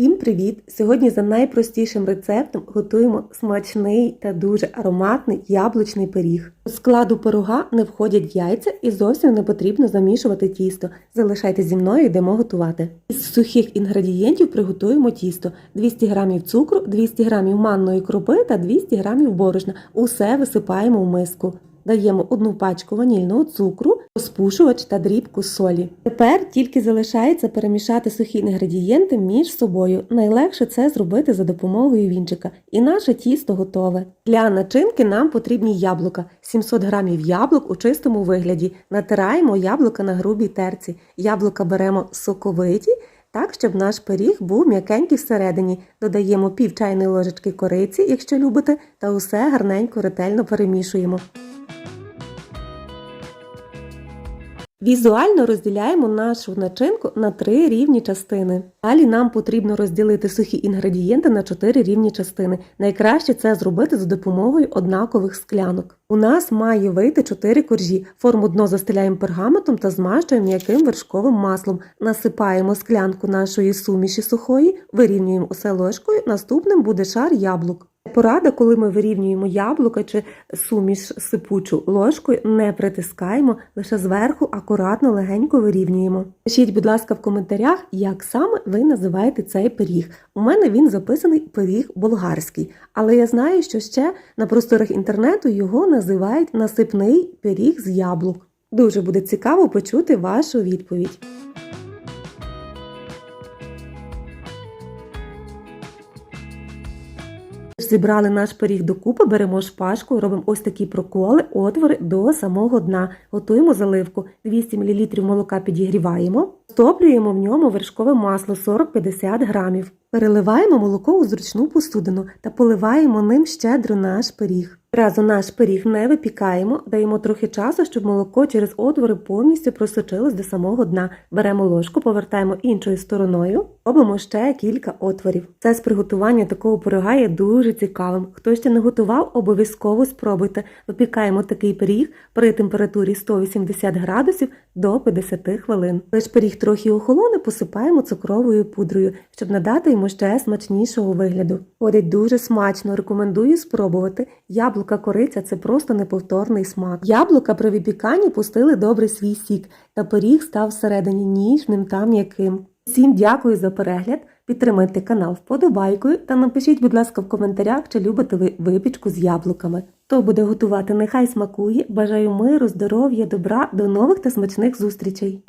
Всім привіт! Сьогодні за найпростішим рецептом готуємо смачний та дуже ароматний яблучний пиріг. До складу пирога не входять яйця і зовсім не потрібно замішувати тісто. Залишайтесь зі мною, йдемо готувати. Із сухих інгредієнтів приготуємо тісто: 200 г цукру, 200 г манної крупи та 200 г борошна. Усе висипаємо в миску. Даємо одну пачку ванільного цукру, розпушувач та дрібку солі. Тепер тільки залишається перемішати сухі інгредієнти між собою. Найлегше це зробити за допомогою вінчика. І наше тісто готове. Для начинки нам потрібні яблука. 700 г яблук у чистому вигляді. Натираємо яблука на грубій терці. Яблука беремо соковиті. Так, щоб наш пиріг був м'якенький всередині. Додаємо пів чайної ложечки кориці, якщо любите, та усе гарненько ретельно перемішуємо. Візуально розділяємо нашу начинку на три рівні частини. Далі нам потрібно розділити сухі інгредієнти на чотири рівні частини. Найкраще це зробити за допомогою однакових склянок. У нас має вийти 4 коржі. Форму дно застеляємо пергаментом та змащуємо м'яким вершковим маслом. Насипаємо склянку нашої суміші сухої, вирівнюємо усе ложкою, наступним буде шар яблук. Порада, коли ми вирівнюємо яблука чи суміш сипучу ложкою, не притискаємо, лише зверху акуратно легенько вирівнюємо. Пишіть, будь ласка, в коментарях, як саме ви називаєте цей пиріг. У мене він записаний пиріг болгарський, але я знаю, що ще на просторах інтернету його називають насипний пиріг з яблук. Дуже буде цікаво почути вашу відповідь. Зібрали наш пиріг докупи, беремо шпажку, робимо ось такі проколи, отвори до самого дна. Готуємо заливку. 200 мл молока підігріваємо, стоплюємо в ньому вершкове масло 40-50 грамів. Переливаємо молоко у зручну посудину та поливаємо ним щедро наш пиріг. Разу наш пиріг не випікаємо, даємо трохи часу, щоб молоко через отвори повністю просочилось до самого дна. Беремо ложку, повертаємо іншою стороною, робимо ще кілька отворів. Це з приготування такого пирога є дуже цікавим. Хто ще не готував, обов'язково спробуйте. Випікаємо такий пиріг при температурі 180 градусів до 50 хвилин. Лиш пиріг трохи охолоне, посипаємо цукровою пудрою, щоб надати йому ще смачнішого вигляду. Ходить дуже смачно, рекомендую спробувати. Яблука кориця це просто неповторний смак. Яблука при випіканні пустили добрий свій сік, та пиріг став всередині ніжним та м'яким. Всім дякую за перегляд. Підтримайте канал вподобайкою та напишіть, будь ласка, в коментарях, чи любите ви випічку з яблуками. Хто буде готувати, нехай смакує. Бажаю миру, здоров'я, добра, до нових та смачних зустрічей!